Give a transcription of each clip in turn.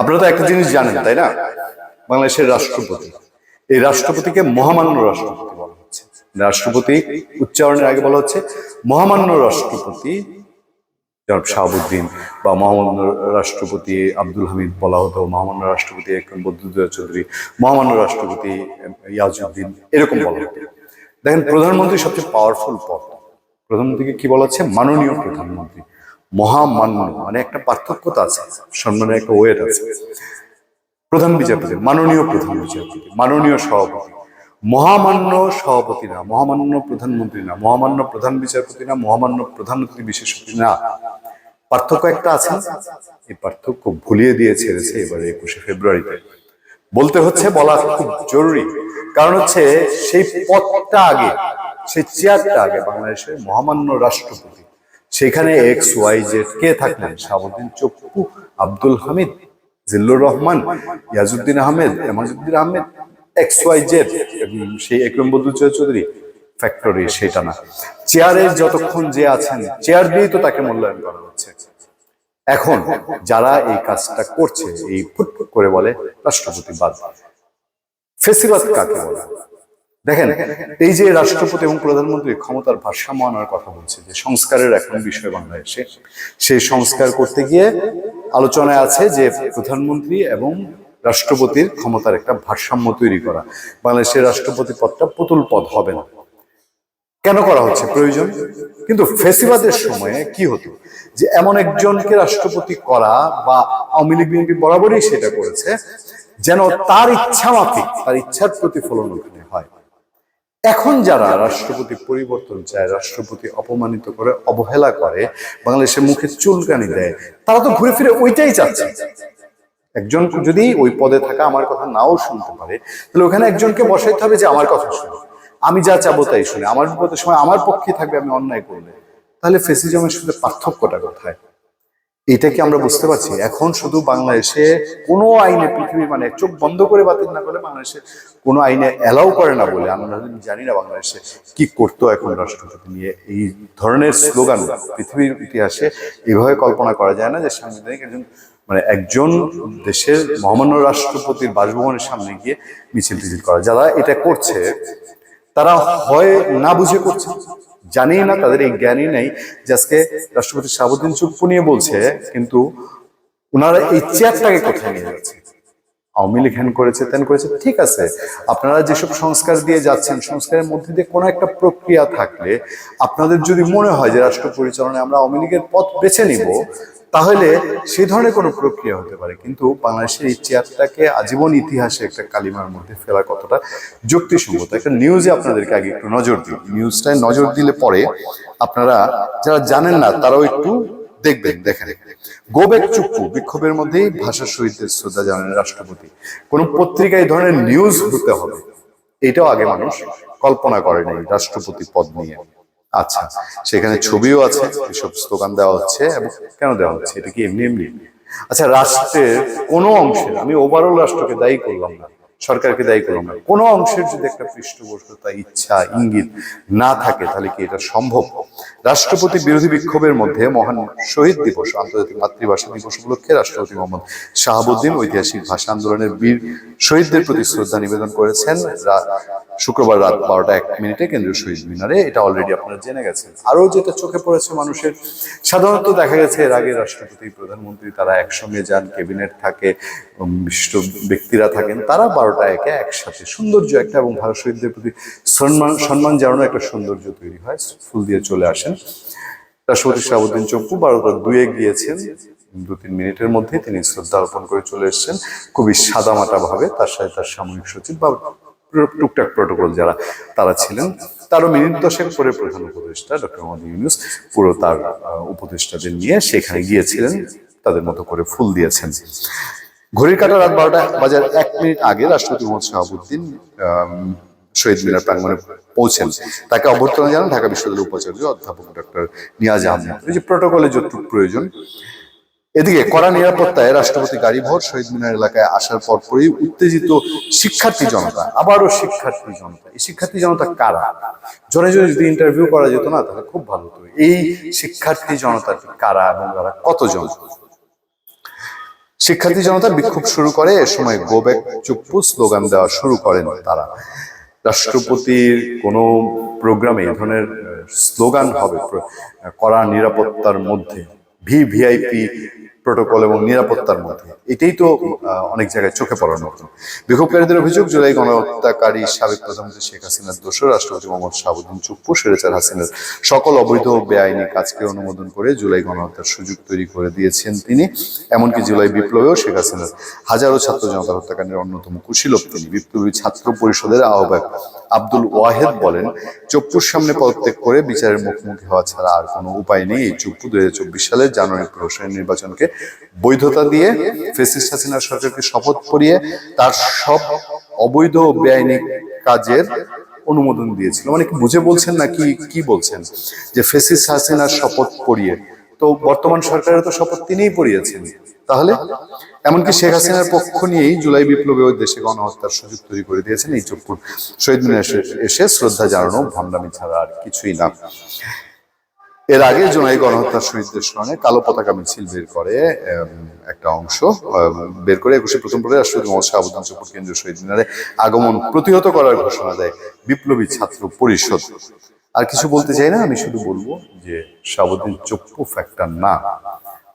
আপনারা তো একটা জিনিস জানেন, তাই না? বাংলাদেশের রাষ্ট্রপতি। এই রাষ্ট্রপতিকে মহামান্য রাষ্ট্রপতি বলা হচ্ছে। রাষ্ট্রপতি উচ্চারণের আগে বলা হচ্ছে মহামান্য রাষ্ট্রপতি জনাব শাহাবুদ্দিন বা মহামান্য রাষ্ট্রপতি আব্দুল হামিদ বলা হতো, মহামান্য রাষ্ট্রপতি একরম বদরুদ্দোজা চৌধুরী, মহামান্য রাষ্ট্রপতি ইয়াজউদ্দিন, এরকম বলা হতো। দেখেন প্রধানমন্ত্রী সবচেয়ে পাওয়ারফুল পদ। প্রধানমন্ত্রীকে কি বলা হচ্ছে? মাননীয় প্রধানমন্ত্রী। মহামান্য মানে একটা পার্থক্যতা আছে, সম্মানের একটা ওয়েট আছে। প্রধান বিচারপতি, মাননীয় প্রধান বিচারপতি, মাননীয় সভাপতি, মহামান্য সভাপতি না, মহামান্য প্রধানমন্ত্রী না, মহামান্য প্রধান বিচারপতি না, মহামান্য প্রধানমন্ত্রী বিশেষপতি না। পার্থক্য একটা আছে এই পার্থক্য ভুলিয়ে দিয়ে ছেড়েছে এবারে একুশে ফেব্রুয়ারিতে। বলতে হচ্ছে, বলা খুব জরুরি। কারণ হচ্ছে, সেই পদটা আগে, সেই চেয়ারটা আগে বাংলাদেশের মহামান্য রাষ্ট্রপতি সেখানে এক্স ওয়াই জেড কে থাকলেন? Shahabuddin Chuppu, Abdul Hamid, Zillur Rahman Iajuddin Ahmed Emajuddin Ahmed X Y Z সেই একরম বদরুদ্দোজা চৌধুরী, ফ্যাক্টরি সেটা না চেয়ারের যতক্ষণ যে আছেন, চেয়ার দিয়েই তো তাকে মূল্যায়ন করা হচ্ছে। এখন যারা এই কাজটা করছে, এই ফুটফুট করে বলে, রাষ্ট্রপতি বাদ ফেসিবাদ কাকে বলে? দেখেন এই যে রাষ্ট্রপতি এবং প্রধানমন্ত্রী ক্ষমতার ভারসাম্য আনার কথা বলছে যে সংস্কারের এখন বিষয় বাংলাদেশে সেই সংস্কার করতে গিয়ে আলোচনায় আছে যে প্রধানমন্ত্রী এবং রাষ্ট্রপতির ক্ষমতার একটা ভারসাম্য তৈরি করা। বাংলাদেশের রাষ্ট্রপতি পদটা পুতুল পদ হবে না। কেন করা হচ্ছে? প্রয়োজন? কিন্তু ফেসিবাদের সময়ে কি হতো? যে এমন একজনকে রাষ্ট্রপতি করা বা আওয়ামী লীগ বিএনপি বরাবরই সেটা করেছে যেন তার ইচ্ছা মাফিক তার ইচ্ছার প্রতিফলন ওখানে হয়। এখন যারা রাষ্ট্রপতি পরিবর্তন চায়, রাষ্ট্রপতি অপমানিত করে, অবহেলা করে, বাংলাদেশের মুখে চুলকানি দেয়, তারা তো ঘুরে ফিরে ওইটাই চাচ্ছে। একজন যদি ওই পদে থাকা আমার কথা নাও শুনতে পারে, তাহলে ওখানে একজনকে বসাইতে হবে যে আমার কথা শুনে। আমি যা চাবো তাই শুনে। আমার বিপদের সময় আমার পক্ষে থাকবে, আমি অন্যায় করলে। তাহলে ফেসিজমের সাথে পার্থক্যটা কোথায়? এটা কি আমরা বুঝতে পারছি? এখন শুধু বাংলাদেশে কোনো আইনে পৃথিবীর মানে চোখ বন্ধ করে বাতিল না করলে বাংলাদেশে কোনো আইনে অ্যালাউ করে না বলে আমরা জানি না বাংলাদেশে কি করতো এখন রাষ্ট্রপতি নিয়ে, এই ধরনের স্লোগান পৃথিবীর ইতিহাসে এভাবে কল্পনা করা যায় না যে সাংবিধানিক একজন মানে একজন দেশের মহামান্য রাষ্ট্রপতির বাসভবনের সামনে গিয়ে মিছিল টিছিল করা। যারা এটা করছে, তারা হয় না বুঝে করছে। জানেই না তাদের এই জ্ঞানই নেই। যে আজকে রাষ্ট্রপতি শাহাবুদ্দিন চুপ্পু নিয়ে বলছে কিন্তু ওনারা এই চেয়ারটাকে কোথায় নিয়ে যাচ্ছে? আওয়ামী লীগ হ্যান করেছে তেন করেছে ঠিক আছে। আপনারা যেসব সংস্কার দিয়ে যাচ্ছেন সংস্কারের মধ্যে দিয়ে কোনো একটা প্রক্রিয়া থাকলে আপনাদের যদি মনে হয় যে রাষ্ট্র পরিচালনায় আমরা আওয়ামী লীগের পথ বেছে নিব তাহলে সেই ধরনের কোনো প্রক্রিয়া হতে পারে। কিন্তু বাংলাদেশের এই চেয়ারটাকে আজীবন ইতিহাসে একটা কালিমার মধ্যে ফেলা কতটা যুক্তিসঙ্গত? একটা নিউজে আপনাদেরকে আগে একটু নজর দিই। নিউজটায় নজর দিলে পরে আপনারা যারা জানেন না, তারাও একটু দেখবেন, দেখেন। গোবেক চুপ্পু বিক্ষোভের মধ্যেই ভাষা শহীদদের শ্রদ্ধা জানান রাষ্ট্রপতি। কোন পত্রিকায় এই ধরনের নিউজ হতে হবে। এটাও আগে মানুষ কল্পনা করেনি রাষ্ট্রপতি পদ নিয়ে। আচ্ছা সেখানে ছবিও আছে এসব স্লোগান দেওয়া হচ্ছে এবং কেন দেওয়া হচ্ছে? এটা কি এমনি এমনি? আচ্ছা রাষ্ট্রের কোনো অংশের আমি ওভারঅল রাষ্ট্রকে দায়ী করলাম না সরকারকে দায়ী করলাম না কোনো অংশের যদি একটা পৃষ্ঠপোষকতা ইচ্ছা ইঙ্গিত না থাকে তাহলে কি এটা সম্ভব? রাষ্ট্রপতি বিরোধী বিক্ষোভের মধ্যে মহান শহীদ দিবস আন্তর্জাতিক মাতৃভাষা দিবস উপলক্ষে রাষ্ট্রপতি মোহাম্মদ শাহাবুদ্দিন ঐতিহাসিক ভাষা আন্দোলনের বীর শহীদদের প্রতি শ্রদ্ধা নিবেদন করেছেন। শুক্রবার রাত বারোটা এক মিনিটে কেন্দ্রীয় শহীদ মিনারে এটা অলরেডি আপনারা জেনে গেছেন। আরও যেটা চোখে পড়েছে মানুষের, সাধারণত দেখা গেছে এর আগে রাষ্ট্রপতি, প্রধানমন্ত্রী তারা একসঙ্গে যান, ক্যাবিনেট থাকে বিশিষ্ট ব্যক্তিরা থাকেন, তারা বারোটা একে একসাথে সৌন্দর্য একটা এবং ভারত শহীদদের প্রতি সম্মান সম্মান জানানো একটা সৌন্দর্য তৈরি হয়, ফুল দিয়ে চলে আসেন। রাষ্ট্রপতি শাহাবুদ্দিন চপ্পু বারোটা দুয়ে গিয়েছেন। দু তিন মিনিটের মধ্যে তিনি শ্রদ্ধা অর্পণ করে চলে এসেছেন। খুবই সাদামাটা ভাবে তার সাথে তার সাময়িক সচিব বা টুকটাক প্রোটোকল যারা, তারা ছিলেন। তারও মিনিট দশেক পরে প্রধান উপদেষ্টা ডক্টর মোহাম্মদ ইউনুস পুরো তার উপদেষ্টাদের নিয়ে সেখানে গিয়েছিলেন, তাদের মতো করে ফুল দিয়েছেন। ঘড়ির কাটা রাত বারোটা বাজার এক মিনিট আগে রাষ্ট্রপতি মোহাম্মদ শাহাবুদ্দিন শহীদ মিনার প্রাঙ্গনে পৌঁছেন। তাকে অভ্যর্থনা জানান ঢাকা বিশ্ববিদ্যালয়ের উপাচার্য অধ্যাপক ডক্টর নিয়াজ আহমেদ। এই যে প্রোটোকলে যতটুকু প্রয়োজন এদিকে কড়া নিরাপত্তায় রাষ্ট্রপতি গাড়ি ভর শহীদ মিনার এলাকায় আসার পরপরই উত্তেজিত শিক্ষার্থী জনতা, আবারও শিক্ষার্থী জনতা। এই শিক্ষার্থী জনতা কারা? জনে জনে যদি ইন্টারভিউ করা যেত না, তাহলে খুব ভালো হতো। এই শিক্ষার্থী জনতাটি কারা এবং তারা কতজন? শিক্ষার্থী জনতা বিক্ষোভ শুরু করে, এ সময় গো ব্যাক চুপ্পু স্লোগান দেওয়া শুরু করেন তারা। রাষ্ট্রপতির কোনো প্রোগ্রামে এই ধরনের স্লোগান হবে কড়া নিরাপত্তার মধ্যে। ভি ভিআইপি প্রোটোকল এবং নিরাপত্তার মধ্যে। এটাই তো অনেক জায়গায় চোখে পড়ার মতো। বিক্ষোভকারীদের অভিযোগ, জুলাই গণহত্যাকারী সাবেক প্রধানমন্ত্রী শেখ হাসিনার দোষর রাষ্ট্রপতি মোহাম্মদ শাহাবুদ্দিন চুপ্পু, সেরেচার হাসিনার সকল অবৈধ বেআইনি কাজকে অনুমোদন করে জুলাই গণহত্যার সুযোগ তৈরি করে দিয়েছেন তিনি। এমনকি জুলাই বিপ্লবেও শেখ হাসিনার হাজারো ছাত্র জনতা হত্যাকাণ্ডের অন্যতম কুশীলব তিনি। বিপ্লবী ছাত্র পরিষদের আহ্বায়ক আব্দুল ওয়াহেদ বলেন, চপ্পুর সামনে পদত্যাগ করে বিচারের মুখোমুখি হওয়া ছাড়া আর কোনো উপায় নেই। এই চুপ্পু দুই হাজার চব্বিশ সালের জানুয়ারি প্রহসনের নির্বাচনকে বৈধতা দিয়ে ফেসিস্ট হাসিনা সরকারকে শপথ করিয়ে তার সব অবৈধ বেআইনি কাজের অনুমোদন দিয়েছিল। মানে বুঝে বলছেন না কি কি বলছেন? যে ফেসিস্ট হাসিনার শপথ পড়িয়ে তো বর্তমান সরকারের তো শপথ তিনিই পড়িয়েছেন। তাহলে এমনকি শেখ হাসিনার পক্ষ নিয়েই জুলাই বিপ্লবে ওই দেশে গণহত্যার সুযোগ তৈরি করে দিয়েছেন এই চুপুর শহীদ মিনারে এসে শ্রদ্ধা জানানো, ভণ্ডামি ছাড়া আর কিছুই না। এর আগে জুলাই গণহত্যার শহীদদের স্মরণে কালো পতাকা মিছিল বের করে একটা অংশ বের করে একুশে প্রথম পরে রাষ্ট্রপতি মোহাম্মদ শাহাবুদ্দিন চুপুর কেন্দ্রীয় শহীদ মিনারে আগমন প্রতিহত করার ঘোষণা দেয় বিপ্লবী ছাত্র পরিষদ। আর কিছু বলতে চাই না, আমি শুধু বলব যে শাহাবুদ্দিন চপ্পু ফ্যাক্টর না।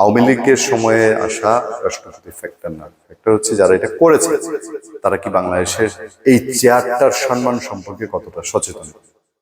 আওয়ামী লীগের সময়ে আসা রাষ্ট্রপতি ফ্যাক্টর না। ফ্যাক্টর হচ্ছে যারা এটা করেছে। তারা কি বাংলাদেশের এই চেয়ারটার সম্মান সম্পর্কে কতটা সচেতন?